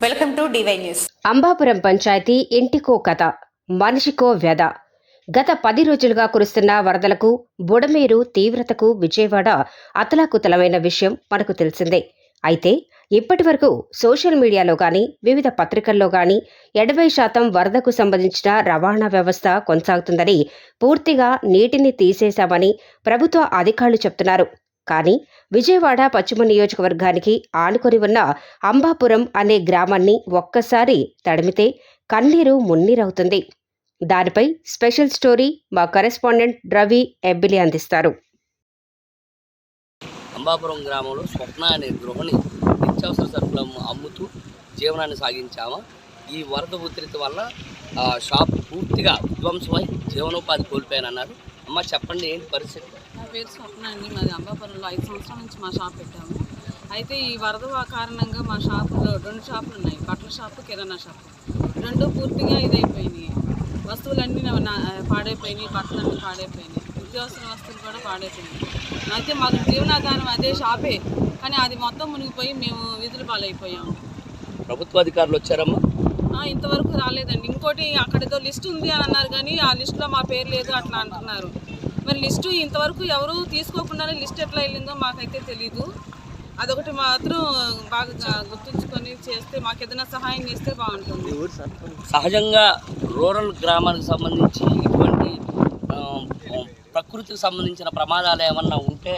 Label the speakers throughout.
Speaker 1: Welcome to DY news.
Speaker 2: Ambapuram panchayat ఇంటికో కథ మనిషికో వ్యధ. గత పది రోజులుగా కురుస్తున్న వరదలకు బుడమేరు తీవ్రతకు విజయవాడ అతలాకుతలమైన విషయం మనకు తెలిసిందే. అయితే ఇప్పటి వరకు సోషల్ మీడియాలో గాని వివిధ పత్రికల్లో గాని ఎనభై శాతం వరదకు సంబంధించిన రవాణా వ్యవస్థ కొనసాగుతుందని పూర్తిగా నీటిని తీసేశామని ప్రభుత్వ అధికారులు చెప్తున్నారు. కానీ విజయవాడ పశ్చిమ నియోజకవర్గానికి ఆనుకొని ఉన్న అంబాపురం అనే గ్రామాన్ని ఒక్కసారి తడిమితే కన్నీరు మున్నీరవుతుంది. దానిపై స్పెషల్ స్టోరీ మా కరెస్పాండెంట్ రవి ఎబ్బిలి అందిస్తారు.
Speaker 3: అంబాపురం గ్రామంలో స్వప్న అనే గృహిణి నిత్యావసర సరుకులు అమ్ముతూ జీవనాన్ని సాగించాము ఈ వరద ఉధృతి వల్ల ఆ షాప్ పూర్తిగా విధ్వంసమై జీవనోపాధి కోల్పోయానన్నారు. అమ్మ చెప్పండి ఏంటి పరిస్థితి?
Speaker 4: నా పేరు స్వప్న అండి. మాది అంబాపురంలో ఐదు సంవత్సరాల నుంచి మా షాప్ పెట్టాము. అయితే ఈ వరద కారణంగా మా షాపులో రెండు షాపులు ఉన్నాయి. బట్టల షాపు కిరాణా షాపు. రెండు పూర్తిగా ఇదైపోయినాయి. వస్తువులన్నీ పాడైపోయినాయి బట్టలన్నీ పాడైపోయినాయి. నిత్యావసర వస్తువులు కూడా పాడైపోయినాయి. అయితే మాకు జీవనాధారం అదే షాపే. కానీ అది మొత్తం మునిగిపోయి మేము వీధుల పాలైపోయాము.
Speaker 3: ప్రభుత్వ అధికారులు వచ్చారమ్మా?
Speaker 4: ఇంతవరకు రాలేదండి. ఇంకోటి అక్కడ ఏదో లిస్ట్ ఉంది అని అన్నారు కానీ ఆ లిస్టులో మా పేరు లేదు అట్లా అంటున్నారు. మరి లిస్టు ఇంతవరకు ఎవరు తీసుకోకుండానే లిస్ట్ ఎట్లా వెళ్ళిందో మాకైతే తెలీదు. అదొకటి మాత్రం బాగా గుర్తుంచుకొని చేస్తే మాకు ఏదైనా సహాయం చేస్తే బాగుంటుంది.
Speaker 3: సహజంగా రూరల్ గ్రామానికి సంబంధించి ఇటువంటి ప్రకృతికి సంబంధించిన ప్రమాదాలు ఏమన్నా ఉంటే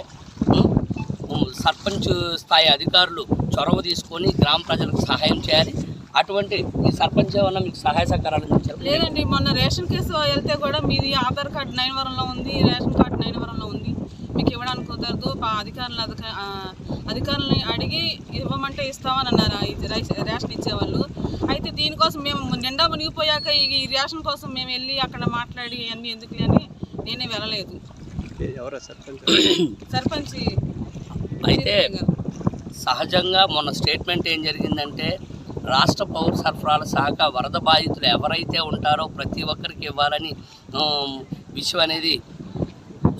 Speaker 3: సర్పంచ్ స్థాయి అధికారులు చొరవ తీసుకొని గ్రామ ప్రజలకు సహాయం చేయాలి. అటువంటి ఈ సర్పంచ్ ఏమన్నా మీకు సహాయ సహకారాలు అందించారు?
Speaker 4: లేదండి మొన్న రేషన్ కేసు వెళ్తే కూడా మీది ఆధార్ కార్డు నైన్ వరంలో ఉంది రేషన్ కార్డు నైన్ వరంలో ఉంది. మీకు ఇవ్వడానికి కుదరదు అధికారులు అధికారులని అడిగి ఇవ్వమంటే ఇస్తామని అన్నారు రేషన్ ఇచ్చేవాళ్ళు. అయితే దీనికోసం మేము నిండా మునిగిపోయాక ఈ ఈ రేషన్ కోసం మేము వెళ్ళి అక్కడ మాట్లాడి అన్నీ ఎందుకులే అని నేనే వెళ్ళలేదు. సర్పంచ్.
Speaker 3: అయితే సహజంగా మొన్న స్టేట్మెంట్ ఏం జరిగిందంటే రాష్ట్ర పౌర సరఫరాల శాఖ వరద బాధితులు ఎవరైతే ఉంటారో ప్రతి ఒక్కరికి ఇవ్వాలని విషయం అనేది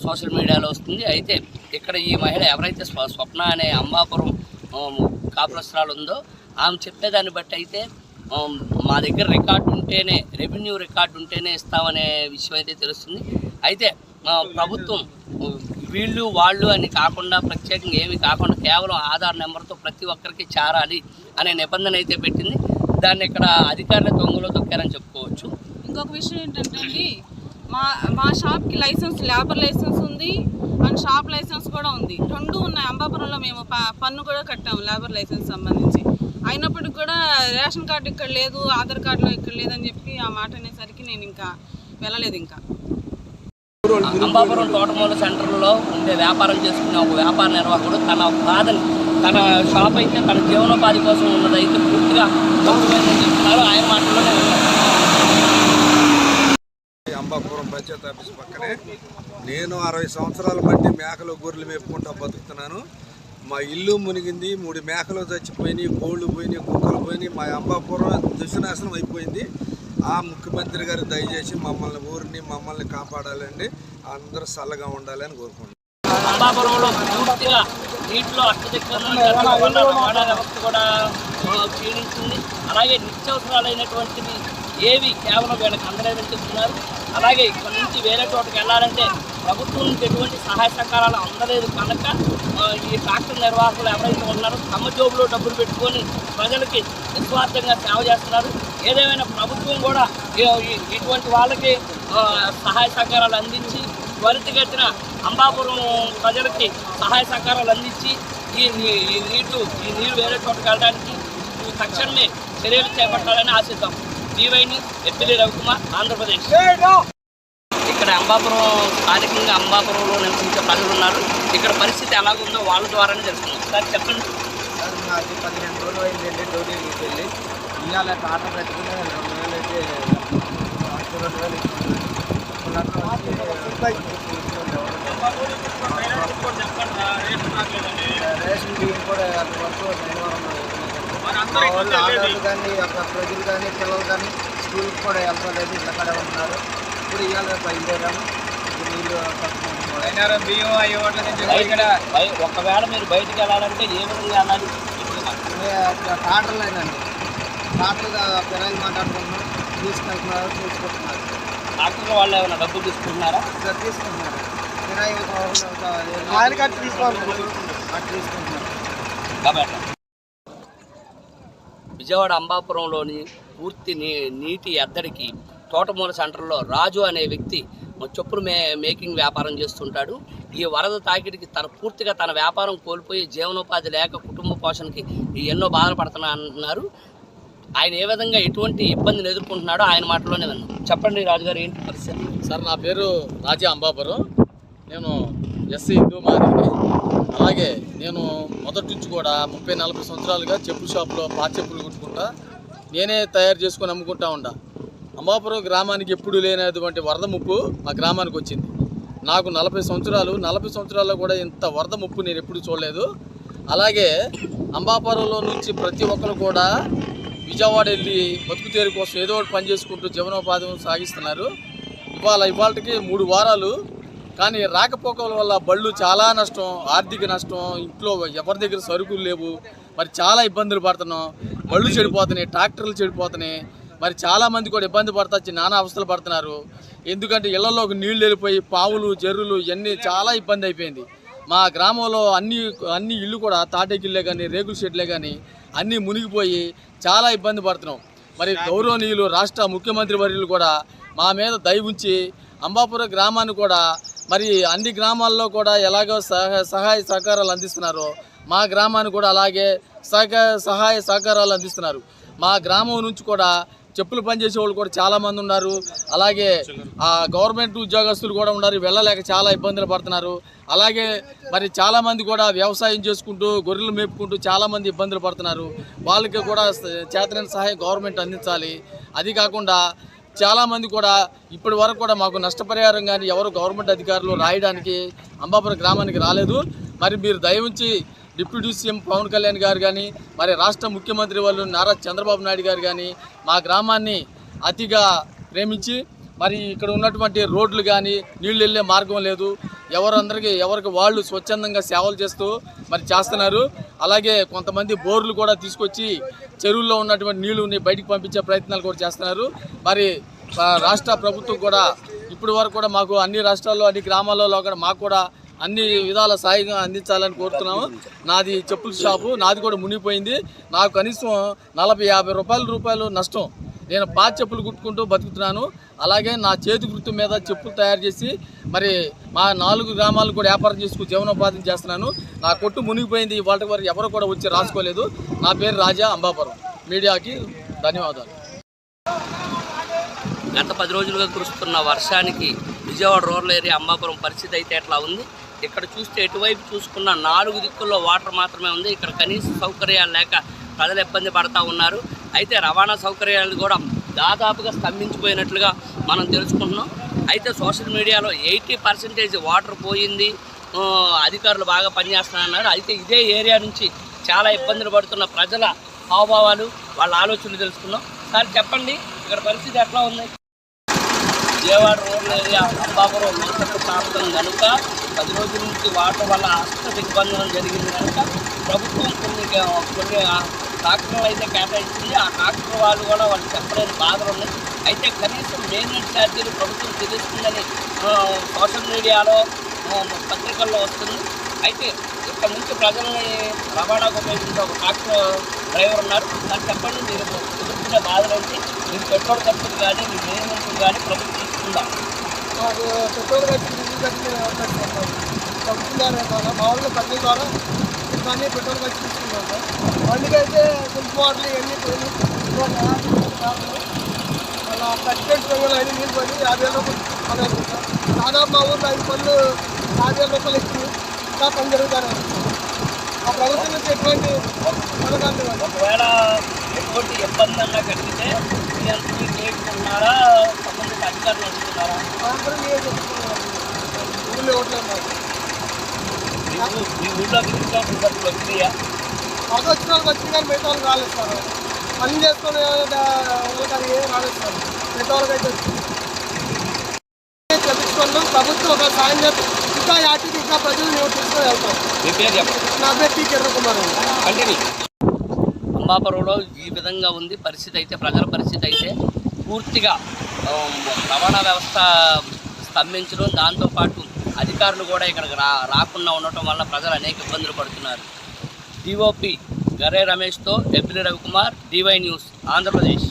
Speaker 3: సోషల్ మీడియాలో వస్తుంది. అయితే ఇక్కడ ఈ మహిళ ఎవరైతే స్వ స్వప్న అనే అంబాపురం ఆమ్, కాపురస్త్రాలు ఉందో ఆమె చెప్పేదాన్ని బట్టి అయితే మా దగ్గర రికార్డు ఉంటేనే రెవెన్యూ రికార్డు ఉంటేనే ఇస్తామనే విషయం అయితే తెలుస్తుంది. అయితే ప్రభుత్వం వీళ్ళు వాళ్ళు అని కాకుండా ప్రత్యేకంగా ఏమి కాకుండా కేవలం ఆధార్ నెంబర్తో ప్రతి ఒక్కరికి చేరాలి అనే నిబంధన అయితే పెట్టింది. దాన్ని ఇక్కడ అధికారుల దొంగలో దొక్కారని చెప్పుకోవచ్చు.
Speaker 4: ఇంకొక విషయం ఏంటంటే అండి మా మా షాప్కి లైసెన్స్ లేబర్ లైసెన్స్ ఉంది అండ్ షాప్ లైసెన్స్ కూడా ఉంది. రెండు ఉన్నాయి. అంబాపురంలో మేము ప- పన్ను కూడా కట్టాము లేబర్ లైసెన్స్ సంబంధించి. అయినప్పటికి కూడా రేషన్ కార్డు ఇక్కడ లేదు ఆధార్ కార్డులో ఇక్కడ లేదని చెప్పి ఆ మాట అనేసరికి నేను ఇంకా వెళ్ళలేదు ఇంకా.
Speaker 3: అంబాపురం తోటమూల సెంటర్లో ఉండే వ్యాపారం చేసుకునే ఒక వ్యాపార నిర్వాహకుడు తన బాధని తన షాప్ అయితే తన జీవనోపాధి కోసం ఉన్నదైతే పూర్తిగా తప్పుపోయిందని చెప్తున్నారు ఆయన.
Speaker 5: ఈ అంబాపురం పంచాయతీ ఆఫీస్ పక్కనే నేను అరవై సంవత్సరాల బట్టి మేకలు గొర్రెలు మేపుకుంటా బతుకుతున్నాను. మా ఇల్లు మునిగింది మూడు మేకలు చచ్చిపోయినాయి కోళ్ళు పోయినాయి కుక్కలు పోయినాయి మా అంబాపురం దుశనాశనం అయిపోయింది. ఆ ముఖ్యమంత్రి గారు దయచేసి మమ్మల్ని ఊరిని మమ్మల్ని కాపాడాలండి. అందరూ చల్లగా ఉండాలని కోరుకుంటున్నాం.
Speaker 3: అంబాపురంలో పూర్తిగా నీటిలో వ్యవస్థ కూడా క్షీణించింది. అలాగే నిత్యావసరాలైనటువంటివి ఏవి కేవలం వీళ్ళకి అందలేదని చెప్తున్నారు అలాగే ఇక్కడ నుంచి వేరే చోటకి వెళ్ళాలంటే ప్రభుత్వం నుంచి ఎటువంటి సహాయ సహకారాలు అందలేదు కనుక ఈ ట్రాక్టర్ నిర్వాహకులు ఎవరైతే ఉన్నారో తమ జోబులో డబ్బులు పెట్టుకొని ప్రజలకి నిస్వార్థంగా సేవ చేస్తున్నారు. ఏదేమైనా ప్రభుత్వం కూడా ఇటువంటి వాళ్ళకి సహాయ సహకారాలు అందించి త్వరితగతిన అంబాపురం ప్రజలకి సహాయ సహకారాలు అందించి ఈ నీ- ఈ నీరు ఈ నీరు వేరే చోటకి వెళ్ళడానికి తక్షణమే చర్యలు చేపట్టాలని ఆశిద్దాం. టీవైని ఎప్పిలి రవికుమార్ ఆంధ్రప్రదేశ్. ఇక్కడ అంబాపురం స్థానికంగా అంబాపురంలో నివసించే ప్రజలు ఉన్నారు. ఇక్కడ పరిస్థితి ఎలాగుందో వాళ్ళ ద్వారానే తెలుసుకుందాం. సార్ చెప్పండి.
Speaker 6: సార్ నాకు పదిహేను రోజులు అయిందండి డ్యూటీకి వెళ్ళి. ఇవాళ టాటా పెట్టుకుని రెండు వేలు అయితే రెండు వేలు రేషన్ బియ్యం కూడా అది వరకు వాళ్ళు ఆడవాళ్ళు కానీ ప్రజలు కానీ పిల్లలు కానీ స్కూల్కి కూడా వెళ్ళలేదు ఇళ్ళకడే ఉన్నారు ఇప్పుడు ఇవాళ బయలుదేరాము. నీళ్ళు బియ్యం అయ్యే
Speaker 3: బయ- ఒకవేళ మీరు బయటికి వెళ్ళాలంటే ఏ విధంగా వెళ్ళాలి?
Speaker 6: టాటర్లేనండి డాక్టర్గా పిల్లలు మాట్లాడుకుంటున్నాం. తీసుకెళ్తున్నారు తీసుకుంటున్నారు
Speaker 3: డాక్టర్ వాళ్ళు ఏమైనా డబ్బులు తీసుకుంటున్నారా?
Speaker 6: తీసుకుంటున్నారు. కిరాయి ఆయన కట్టి తీసుకోవాలి. అటు తీసుకుంటున్నారు.
Speaker 3: కాబట్టి విజయవాడ అంబాపురంలోని పూర్తి నీ నీటి ఎద్దడికి తోటమూల సెంటర్లో రాజు అనే వ్యక్తి చెప్పులు మే మేకింగ్ వ్యాపారం చేస్తుంటాడు. ఈ వరద తాకిడికి తన పూర్తిగా తన వ్యాపారం కోల్పోయి జీవనోపాధి లేక కుటుంబ పోషణకి ఎన్నో బాధలు పడుతున్నారు ఆయన ఏ విధంగా ఎటువంటి ఇబ్బందిని ఎదుర్కొంటున్నాడో ఆయన మాటలోనే విన్నాను చెప్పండి రాజుగారు ఏంటి పరిస్థితి?
Speaker 1: సార్ నా పేరు రాజా అంబాపురం. నేను ఎస్సీ హిందూ మాదిరిని. అలాగే నేను మొదటి నుంచి కూడా ముప్పై నలభై సంవత్సరాలుగా చెప్పుల షాప్లో పాత చెప్పులు కుట్టుకుంటా నేనే తయారు చేసుకొని అమ్ముకుంటా ఉండా. అంబాపురం గ్రామానికి ఎప్పుడు లేనటువంటి వరద ముప్పు మా గ్రామానికి వచ్చింది. నాకు నలభై సంవత్సరాలు నలభై సంవత్సరాల్లో కూడా ఇంత వరద ముప్పు నేను ఎప్పుడు చూడలేదు. అలాగే అంబాపురంలో నుంచి ప్రతి ఒక్కరు కూడా విజయవాడ వెళ్ళి బతుకుతేరు కోసం ఏదో ఒకటి పని చేసుకుంటూ జీవనోపాధి సాగిస్తున్నారు. ఇవాళ ఇవాళకి మూడు వారాలు. కానీ రాకపోకల వల్ల బళ్ళు చాలా నష్టం ఆర్థిక నష్టం ఇంట్లో ఎవరి దగ్గర సరుకులు లేవు. మరి చాలా ఇబ్బందులు పడుతున్నాం. బళ్ళు చెడిపోతున్నాయి ట్రాక్టర్లు చెడిపోతున్నాయి. మరి చాలా మంది కూడా ఇబ్బంది పడతా నానా అవస్థలు పడుతున్నారు. ఎందుకంటే ఇళ్ళలోకి నీళ్ళు వెళ్ళిపోయి పావులు జర్రులు ఇవన్నీ చాలా ఇబ్బంది అయిపోయింది. మా గ్రామంలో అన్ని అన్ని ఇల్లు కూడా తాటేకిళ్ళే కానీ రేకుల షెడ్లే కానీ అన్నీ మునిగిపోయి చాలా ఇబ్బంది పడుతున్నాం. మరి గౌరవనీయులు రాష్ట్ర ముఖ్యమంత్రి వర్యులు కూడా మా మీద దయ ఉంచి అంబాపురం గ్రామాన్ని కూడా మరి అన్ని గ్రామాల్లో కూడా ఎలాగో సహ సహాయ సహకారాలు అందిస్తున్నారో మా గ్రామాన్ని కూడా అలాగే సహక సహాయ సహకారాలు అందిస్తున్నారు. మా గ్రామం నుంచి కూడా చెప్పులు పనిచేసే వాళ్ళు కూడా చాలామంది ఉన్నారు. అలాగే ఆ గవర్నమెంట్ ఉద్యోగస్తులు కూడా ఉన్నారు. వెళ్ళలేక చాలా ఇబ్బందులు పడుతున్నారు. అలాగే మరి చాలామంది కూడా వ్యవసాయం చేసుకుంటూ గొర్రెలు మేపుకుంటూ చాలామంది ఇబ్బందులు పడుతున్నారు. వాళ్ళకి కూడా చేతనైన సహాయం గవర్నమెంట్ అందించాలి. అది కాకుండా చాలామంది కూడా ఇప్పటి వరకు కూడా మాకు నష్టపరిహారం కానీ ఎవరు గవర్నమెంట్ అధికారులు రాయడానికి అంబాపురం గ్రామానికి రాలేదు. మరి మీరు దయ ఉంచి డిప్యూటీ సీఎం పవన్ కళ్యాణ్ గారు కానీ మరి రాష్ట్ర ముఖ్యమంత్రి వాళ్ళు నారా చంద్రబాబు నాయుడు గారు కానీ మా గ్రామాన్ని అతిగా ప్రేమించి మరి ఇక్కడ ఉన్నటువంటి రోడ్లు కానీ నీళ్ళు వెళ్ళే మార్గం లేదు. ఎవరందరికీ ఎవరికి వాళ్ళు స్వచ్ఛందంగా సేవలు చేస్తూ మరి చేస్తున్నారు. అలాగే కొంతమంది బోర్లు కూడా తీసుకొచ్చి చెరువుల్లో ఉన్నటువంటి నీళ్ళని బయటికి పంపించే ప్రయత్నాలు కూడా చేస్తున్నారు. మరి రాష్ట్ర ప్రభుత్వం కూడా ఇప్పటి వరకు కూడా మాకు అన్ని రాష్ట్రాల్లో అన్ని గ్రామాలలో కూడా మాకు కూడా అన్ని విధాల సాయంగా అందించాలని కోరుతున్నాము. నాది చెప్పుల షాపు నాది కూడా మునిగిపోయింది. నాకు కనీసం నలభై యాభై రూపాయల రూపాయలు నష్టం. నేను పాత చెప్పులు కుట్టుకుంటూ బతుకుతున్నాను. అలాగే నా చేతి వృత్తి మీద చెప్పులు తయారు చేసి మరి మా నాలుగు గ్రామాలు కూడా వ్యాపారం చేసుకుని జీవనోపాధి చేస్తున్నాను. నా కొట్టు మునిగిపోయింది. ఇవాళ వరకు ఎవరు కూడా వచ్చి రాసుకోలేదు. నా పేరు రాజా అంబాపురం. మీడియాకి ధన్యవాదాలు.
Speaker 3: గత పది రోజులుగా కురుస్తున్న వర్షానికి విజయవాడ రూరల్ ఏరియా అంబాపురం పరిస్థితి అయితే ఎట్లా ఉంది? ఇక్కడ చూస్తే ఎటువైపు చూసుకున్న నాలుగు దిక్కుల్లో వాటర్ మాత్రమే ఉంది. ఇక్కడ కనీస సౌకర్యాలు లేక ప్రజలు ఇబ్బంది పడతా ఉన్నారు. అయితే రవాణా సౌకర్యాలు కూడా దాదాపుగా స్తంభించిపోయినట్లుగా మనం తెలుసుకుంటున్నాం. అయితే సోషల్ మీడియాలో ఎయిటీ పర్సెంటేజ్ వాటర్ పోయింది. అధికారులు బాగా పనిచేస్తున్నారు అయితే ఇదే ఏరియా నుంచి చాలా ఇబ్బందులు పడుతున్న ప్రజల హావభావాలు వాళ్ళ ఆలోచనలు తెలుసుకున్నాం సార్ చెప్పండి ఇక్కడ పరిస్థితి ఎట్లా ఉంది? విజయవాడ రూరల్ ఏరియా అంబాపురం ప్రాంతం కనుక పది రోజుల నుంచి వాటర్ వల్ల అష్ట దిగ్బంధనం జరిగింది కనుక ప్రభుత్వం కొన్ని కొన్ని డాక్టర్లు అయితే కేటాయించింది. ఆ డాక్టర్ వాళ్ళు కూడా వాళ్ళు చెప్పలేని బాధలు ఉన్నాయి. అయితే కనీసం మెయింటెనెన్స్ ఛార్జీలు ప్రభుత్వం చెల్లిస్తుందని సోషల్ మీడియాలో పత్రికల్లో వస్తుంది. అయితే ఇక్కడ నుంచి ప్రజల్ని రవాణాకు ఉపయోగించే ఒక ట్రాక్టర్ డ్రైవర్ ఉన్నారు. నాకు చెప్పండి మీరు ఎదుర్కొన్న బాధలు ఏంటి? మీరు పెట్రోల్ ఖర్చులు కానీ మీ మెయింటెనెన్స్ కానీ ప్రభుత్వం ఇస్తుందా
Speaker 6: మాకు పెట్రోల్ ఖర్చులు డీజిల్ ఖర్చు మేము ద్వారా మామూలుగా పద్ధతి ద్వారా ఇవన్నీ పెట్రోల్ ఖర్చు తీసుకుంటాం సార్ బండికి సింప్ వాటర్లు ఇవన్నీ పోయి అలా నీళ్ళు పోయి యాభై రూపాయలు అలా సార్ దాదాపు మా ఊర్లో ఐదు పనులు యాభై రూపాయలు ఇచ్చి ఇంకా పని జరుగుతారు ఆ ప్రభుత్వం నుంచి ఎటువంటి పథకాలు
Speaker 3: ఒకవేళ ఎటువంటి ఇబ్బంది అన్నా కలిగితే మీరు అధికారులు
Speaker 6: అందరూ ఊళ్ళో మాకు వచ్చిన వాళ్ళకి వచ్చింది కానీ మిగతా వాళ్ళకి రాలేదు సార్. పని చేసుకునే వాళ్ళకి అది ఏం రాలేదు సార్. మిగతా వాళ్ళకి అయితే చెప్పించుకున్నాం ప్రభుత్వం ఒక సాయం చేసి ఇంకా యాటికి ఇంకా ప్రజలు మేము తీసుకొని వెళ్తాం. నా పేరు టీ
Speaker 3: అంబాపురంలో ఈ విధంగా ఉంది పరిస్థితి అయితే ప్రజల పరిస్థితి అయితే. పూర్తిగా రవాణా వ్యవస్థ స్తంభించడం దాంతోపాటు అధికారులు కూడా ఇక్కడికి రా రాకుండా ఉండటం వల్ల ప్రజలు అనేక ఇబ్బందులు పడుతున్నారు. డిఓపి గరే రమేష్తో ఎప్పిలి రవికుమార్ డివై న్యూస్ ఆంధ్రప్రదేశ్.